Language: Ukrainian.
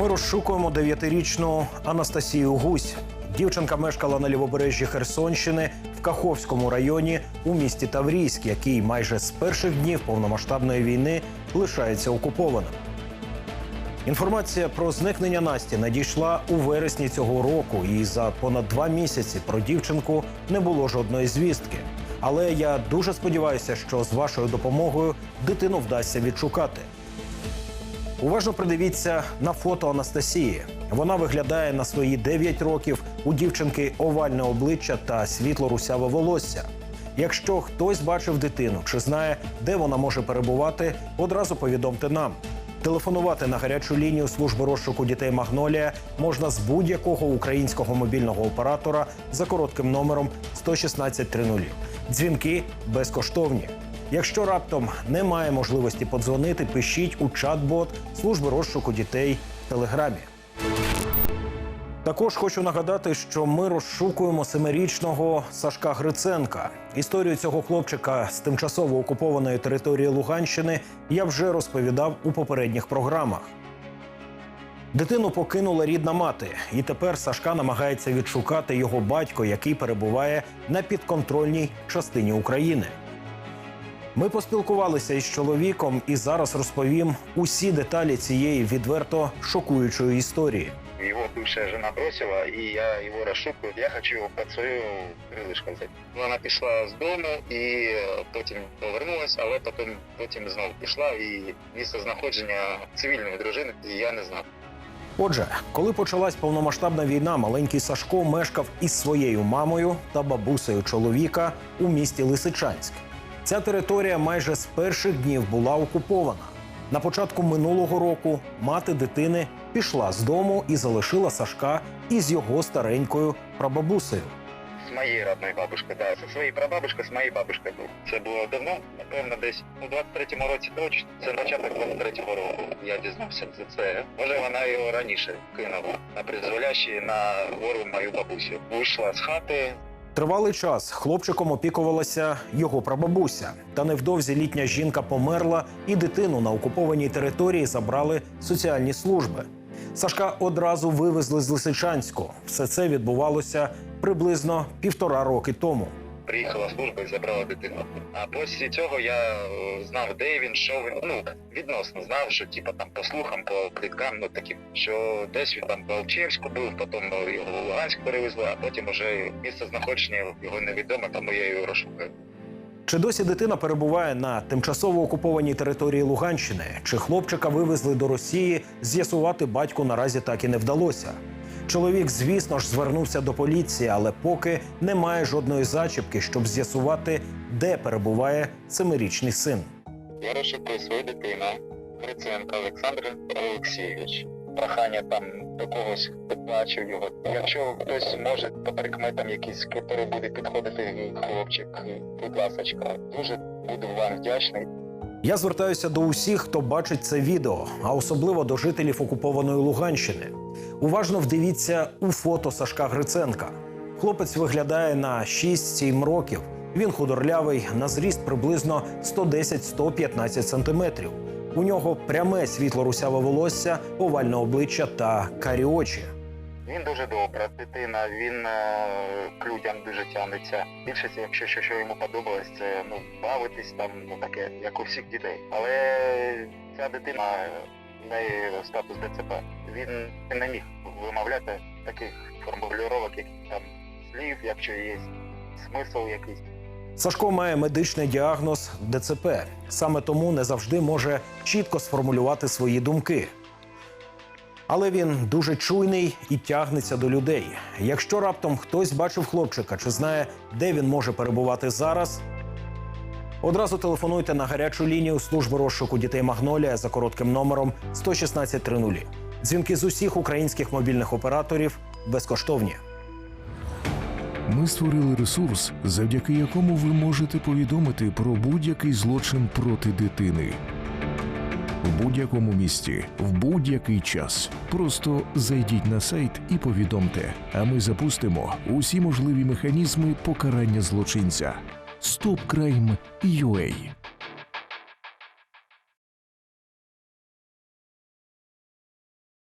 Ми розшукуємо дев'ятирічну Анастасію Гусь. Дівчинка мешкала на лівобережжі Херсонщини в Каховському районі у місті Таврійськ, який майже з перших днів повномасштабної війни лишається окупованим. Інформація про зникнення Насті надійшла у вересні цього року, і за понад два місяці про дівчинку не було жодної звістки. Але я дуже сподіваюся, що з вашою допомогою дитину вдасться відшукати. Уважно придивіться на фото Анастасії. Вона виглядає на свої 9 років у дівчинки овальне обличчя та світло русяве волосся. Якщо хтось бачив дитину чи знає, де вона може перебувати, одразу повідомте нам. Телефонувати на гарячу лінію служби розшуку дітей Магнолія можна з будь-якого українського мобільного оператора за коротким номером 11630. Дзвінки безкоштовні. Якщо раптом немає можливості подзвонити, пишіть у чат-бот служби розшуку дітей в Телеграмі. Також хочу нагадати, що ми розшукуємо семирічного Сашка Гриценка. Історію цього хлопчика з тимчасово окупованої території Луганщини я вже розповідав у попередніх програмах. Дитину покинула рідна мати, і тепер Сашка намагається відшукати його батько, який перебуває на підконтрольній частині України. Ми поспілкувалися із чоловіком і зараз розповім усі деталі цієї відверто шокуючої історії. Его бывшая жена бросила, и я его расшукаю. Я хочу його під свою крилишко взяти. Вона пішла з дому і е, потім повернулася, але потім, потім знову пішла і місце знаходження цивільної дружини я не знав. Отже, коли почалась повномасштабна війна, маленький Сашко мешкав із своєю мамою та бабусею чоловіка у місті Лисичанськ. Ця територія майже з перших днів була окупована. На початку минулого року мати дитини пішла з дому і залишила Сашка із його старенькою прабабусею. З моєю родною бабушкою, да. Зі своєю прабабушкою, з моєю бабушкою був. Це було давно, напевно, десь у 23-му році точно. Це початок 23-го року. Я дізнався за це. Може, вона його раніше кинула на призволяще на гору мою бабусю. Вийшла з хати, Тривалий час хлопчиком опікувалася його прабабуся. Та невдовзі літня жінка померла, і дитину на окупованій території забрали соціальні служби. Сашка одразу вивезли з Лисичанську. Все це відбувалося приблизно півтора роки тому. Приїхала служба і забрала дитину. А після цього я е, знав, де він, що він. Ну відносно знав, що типа там по слухам, по пліткам, ну таким, що десь він там в Алчевську був, потім його в Луганськ перевезли, а потім уже місце знаходження його невідоме, тому я його розшукаю. Чи досі дитина перебуває на тимчасово окупованій території Луганщини? Чи хлопчика вивезли до Росії? З'ясувати батьку наразі так і не вдалося. Чоловік, звісно ж, звернувся до поліції, але поки немає жодної зачіпки, щоб з'ясувати, де перебуває семирічний син. Я розшукую свою дитину, Гриценко Олександр Олексійович. Прохання там до когось хто бачив його. Якщо хтось може по прикметам якісь, який буде підходити хлопчик, будь ласочка, дуже буду вам вдячний. Я звертаюся до усіх, хто бачить це відео, а особливо до жителів окупованої Луганщини. Уважно вдивіться у фото Сашка Гриценка. Хлопець виглядає на 6-7 років. Він худорлявий, на зріст приблизно 110-115 сантиметрів. У нього пряме світло-русяве волосся, овальне обличчя та карі очі. Він дуже добра дитина, він е, к людям дуже тягнеться. Більшість, якщо що, що йому подобалось, це ну бавитись там, ну таке, як у всіх дітей. Але ця дитина неї статус ДЦП. Він не міг вимовляти таких формулювання, як там слів, якщо є смисл якийсь. Сашко має медичний діагноз ДЦП. Саме тому не завжди може чітко сформулювати свої думки. Але він дуже чуйний і тягнеться до людей. Якщо раптом хтось бачив хлопчика чи знає, де він може перебувати зараз, одразу телефонуйте на гарячу лінію служби розшуку дітей Магнолія за коротким номером 11630. Дзвінки з усіх українських мобільних операторів безкоштовні. Ми створили ресурс, завдяки якому ви можете повідомити про будь-який злочин проти дитини. В будь-якому місті, в будь-який час. Просто зайдіть на сайт і повідомте, а ми запустимо усі можливі механізми покарання злочинця. StopCrime.ua